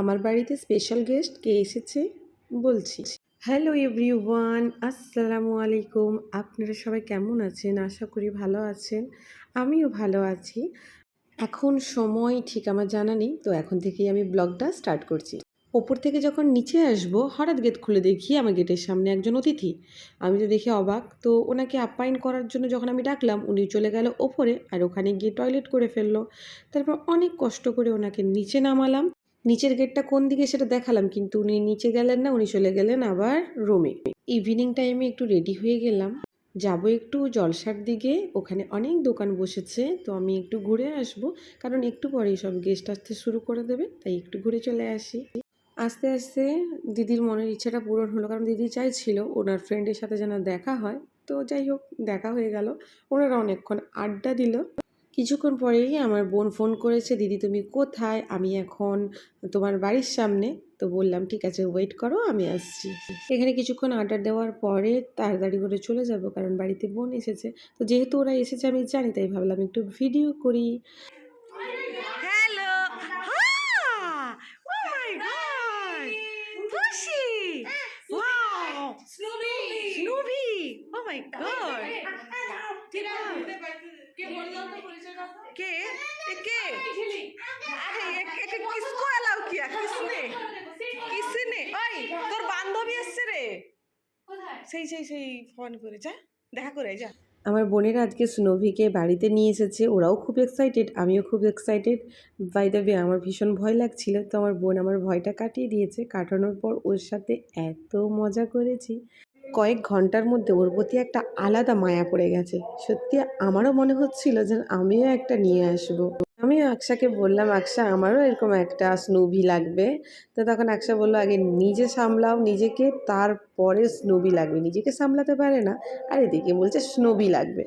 আমার বাড়িতে special guest কে এসেছে বলছি। হ্যালো এভরিওয়ান আসসালামু আলাইকুম। আপনারা সবাই কেমন আছেন? আশা করি ভালো আছেন। আমিও ভালো আছি। এখন সময় ঠিক আমার জানা নেই, তো এখন থেকেই আমি ব্লগটা স্টার্ট করছি। ওপর থেকে যখন নিচে আসব, হঠাৎ গেট খুলে দেখি আমার গেটের সামনে একজন অতিথি। আমি তো দেখে অবাক, তো ওনাকে আপ্যায়ন করার জন্য যখন আমি ডাকলাম, উনি চলে গেল ওপরে আর ওখানে গিয়ে টয়লেট করে ফেলল। তারপর অনেক কষ্ট করে ওনাকে নিচে নামালাম। নিচের গেটটা কোন দিকে সেটা দেখালাম, কিন্তু উনি নিচে গেলেন না, উনি চলে গেলেন আবার রুমে ইভিনিং টাইমে একটু রেডি হয়ে গেলাম। যাব একটু জলসার দিকে, ওখানে অনেক দোকান বসেছে, তো আমি একটু ঘুরে আসব, কারণ একটু পরেই সব গেস্ট আসতে শুরু করে দেবে, তাই একটু ঘুরে চলে আসি। আস্তে আস্তে দিদির মনের ইচ্ছাটা পূরণ হলো, কারণ দিদি চাইছিল ওনার ফ্রেন্ডের সাথে যেন দেখা হয়, তো যাই হোক, দেখা হয়ে গেল। ওনারা অনেকক্ষণ আড্ডা দিল। কিছুক্ষণ পরেই আমার বোন ফোন করেছে দিদি তুমি কোথায় আমি এখন তোমার বাড়ির সামনে তো বললাম ঠিক আছে ওয়েট করো আমি আসছি এখানে কিছুক্ষণ আড্ডা দেওয়ার পরে তাড়াতাড়ি করে চলে যাব কারণ বাড়িতে বোন এসেছে তো যেহেতু ওরা এসেছে আমি জানি তাই ভাবলাম একটু ভিডিও করি. Ah! Oh my god. Bushy. Wow. Snoopy! Snoopy. Oh my god. কে বললাম তো পরিচয় কে? কে? আরে কিসকো কিয়া? কিসনে? কিসনে? ওই তোর বান্ধবী এসছে রে। সেই সেই সেই ফোন করে যা দেখা করে যা। আমার বোনের আজকে স্নোভিকে বাড়িতে নিয়ে এসেছে ওরাও খুব এক্সাইটেড আমিও খুব এক্সাইটেড বাই দ্য আমার ভীষণ ভয় লাগছিল তো আমার বোন আমার ভয়টা কাটিয়ে দিয়েছে কাটানোর পর ওর সাথে এত মজা করেছি। কয়েক ঘণ্টার মধ্যে ওর প্রতি একটা আলাদা মায়া পড়ে গেছে। সত্যি আমারও মনে হচ্ছিল যে আমিও একটা নিয়ে আসব। আমি আকশাকে বললাম, আকশা, আমারও এরকম একটা স্নুভি লাগবে। তো তখন আকশা বলল, আগে নিজে সামলাও নিজেকে, তারপরে স্নুবি লাগবে। নিজেকে সামলাতে পারে না, আর এদিকে বলছে স্নুভি লাগবে।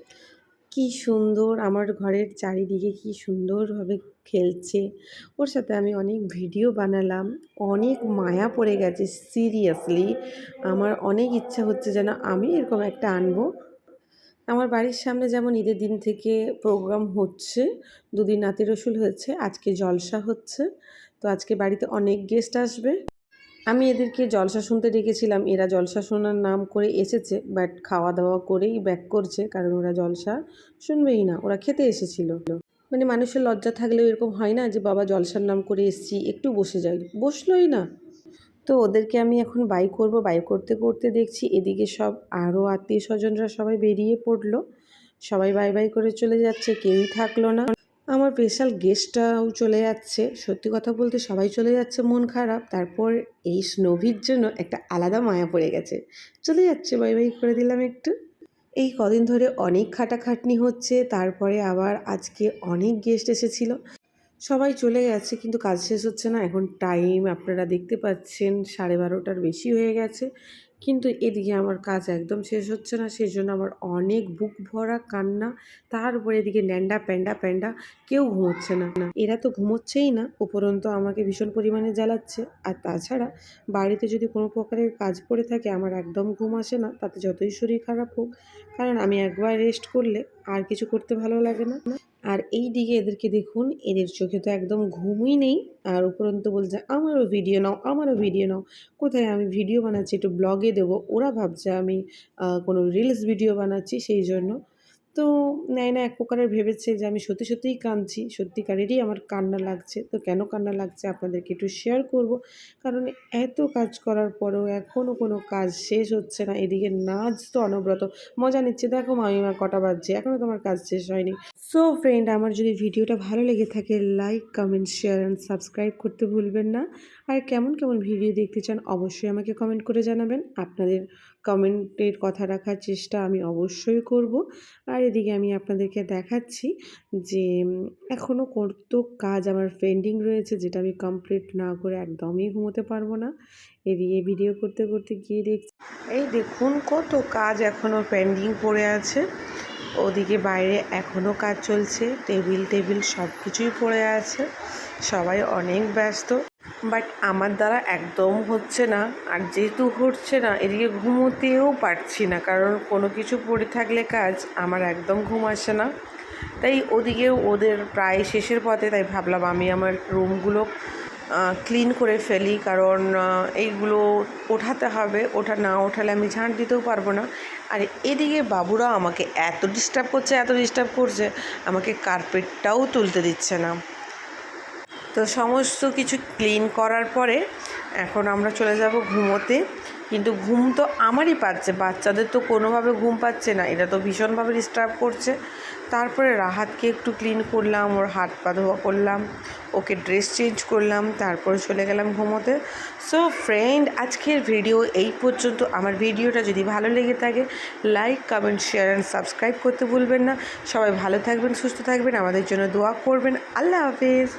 কি সুন্দর, আমার ঘরের চারিদিকে কি সুন্দরভাবে খেলছে। ওর সাথে আমি অনেক ভিডিও বানালাম, অনেক মায়া পড়ে গেছে, সিরিয়াসলি। আমার অনেক ইচ্ছা হচ্ছে যেন আমি এরকম একটা আনব। আমার বাড়ির সামনে যেমন ঈদের দিন থেকে প্রোগ্রাম হচ্ছে, দুদিন নাতি রসুল হয়েছে, আজকে জলসা হচ্ছে, তো আজকে বাড়িতে অনেক গেস্ট আসবে। আমি এদেরকে জলসা শুনতে ডেকেছিলাম। এরা জলসা শোনার নাম করে এসেছে বাট খাওয়া দাওয়া করেই ব্যাক করছে, কারণ ওরা জলসা শুনবেই না। ওরা খেতে এসেছিল। মানে মানুষের লজ্জা থাকলেও এরকম হয় না যে, বাবা জলসার নাম করে এসেছি, একটু বসে যাই। বসলোই না। তো ওদেরকে আমি এখন বাই করব। বাই করতে করতে দেখছি এদিকে সব আরও আত্মীয় স্বজনরা সবাই বেরিয়ে পড়ল। সবাই বাই বাই করে চলে যাচ্ছে, কেউই থাকল না। আমার স্পেশাল গেস্টটাও চলে যাচ্ছে। সত্যি কথা বলতে সবাই চলে যাচ্ছে মন খারাপ। তারপর এই স্নোভির জন্য একটা আলাদা মায়া পড়ে গেছে। চলে যাচ্ছে, বাই বাই করে দিলাম একটু। এই কদিন ধরে অনেক খাটাখাটনি হচ্ছে, তারপরে আবার আজকে অনেক গেস্ট এসেছিল। সবাই চলে গেছে কিন্তু কাজ শেষ হচ্ছে না। এখন টাইম আপনারা দেখতে পাচ্ছেন, সাড়ে বারোটার বেশি হয়ে গেছে। কিন্তু এদিকে আমার কাজ একদম শেষ হচ্ছে না সেই জন্য আমার অনেক বুক ভরা কান্না। তারপরে এদিকে ন্যান্ডা, প্যান্ডা প্যান্ডা, কেউ ঘুমোচ্ছে না। না এরা তো ঘুমোচ্ছেই না, উপরন্ত আমাকে ভীষণ পরিমাণে জ্বালাচ্ছে। আর তাছাড়া বাড়িতে যদি কোনো প্রকারের কাজ পড়ে থাকে, আমার একদম ঘুম আসে না, তাতে যতই শরীর খারাপ হোক। কারণ আমি একবার রেস্ট করলে আর কিছু করতে ভালো লাগে না। আর এই দিকে এদেরকে দেখুন, এদের চোখে তো একদম ঘুমই নেই। আর উপরন্ত বলছে, আমারও ভিডিও নাও, আমারও ভিডিও নাও। কোথায় আমি ভিডিও বানাচ্ছি, একটু ব্লগে দেবো। ওরা ভাবছে আমি কোনো রিলস ভিডিও বানাচ্ছি, সেই জন্য তো নেয় না এক প্রকারের ভেবেছে যে আমি সত্যি সত্যিই কাঁদছি, সত্যিকারেরই আমার কান্না লাগছে। তো কেন কান্না লাগছে আপনাদেরকে একটু শেয়ার করব। কারণ এত কাজ করার পরেও এখনও কোনো কাজ শেষ হচ্ছে না। এদিকে নাচ তো অনবরত মজা নিচ্ছে। দেখো মামিমা কটা বাজছে এখনও তোমার কাজ শেষ হয়নি। সো ফ্রেন্ড আমার যদি ভিডিওটা ভালো লেগে থাকে like comment share and subscribe করতে ভুলবেন না। আর কেমন কেমন ভিডিও দেখতে চান অবশ্যই আমাকে কমেন্ট করে জানাবেন। আপনাদের কমেন্টের কথা রাখার চেষ্টা আমি অবশ্যই করব। আর এদিকে আমি আপনাদেরকে দেখাচ্ছি যে এখনও কত কাজ আমার পেন্ডিং রয়েছে যেটা আমি কমপ্লিট না করে একদমই ঘুমোতে পারব না। এদিকে ভিডিও করতে করতে গিয়ে দেখছি এই দেখুন কত কাজ এখনও পেন্ডিং পড়ে আছে। ওদিকে বাইরে এখনও কাজ চলছে। টেবিল টেবিল সব কিছুই পড়ে আছে। সবাই অনেক ব্যস্ত। বাট আমার দ্বারা একদম হচ্ছে না। আর যেহেতু হচ্ছে না, এদিকে ঘুমোতেও পারছি না। কারণ কোনো কিছু পড়ে থাকলে কাজ, আমার একদম ঘুম আসে না। তাই ওদিকে ওদের প্রায় শেষের পথে তাই ভাবলাম আমি আমার রুমগুলো ক্লিন করে ফেলি। কারণ এইগুলো ওঠাতে হবে। ওঠা না ওঠালে আমি ঝাঁট দিতেও পারব না। আর এদিকে বাবুরা আমাকে এত ডিস্টার্ব করছে, এত ডিস্টার্ব করছে, আমাকে কার্পেটটাও তুলতে দিচ্ছে না। তো সমস্ত কিছু ক্লিন করার পরে এখন আমরা চলে যাব ঘুমোতে। কিন্তু ঘুম তো আমারই পাচ্ছে, বাচ্চাদের তো কোনোভাবে ঘুম পাচ্ছে না। এটা তো ভীষণভাবে ডিস্টার্ব করছে। তারপরে রাহাতকে একটু ক্লিন করলাম, ওর হাত পা ধোয়া করলাম, ওকে ড্রেস চেঞ্জ করলাম, তারপরে চলে গেলাম ঘুমোতে। সো ফ্রেন্ড আজকের ভিডিও এই পর্যন্ত। আমার ভিডিওটা যদি ভালো লেগে থাকে like comment share and subscribe করতে ভুলবেন না। সবাই ভালো থাকবেন, সুস্থ থাকবেন, আমাদের জন্য দোয়া করবেন। আল্লাহ হাফেজ।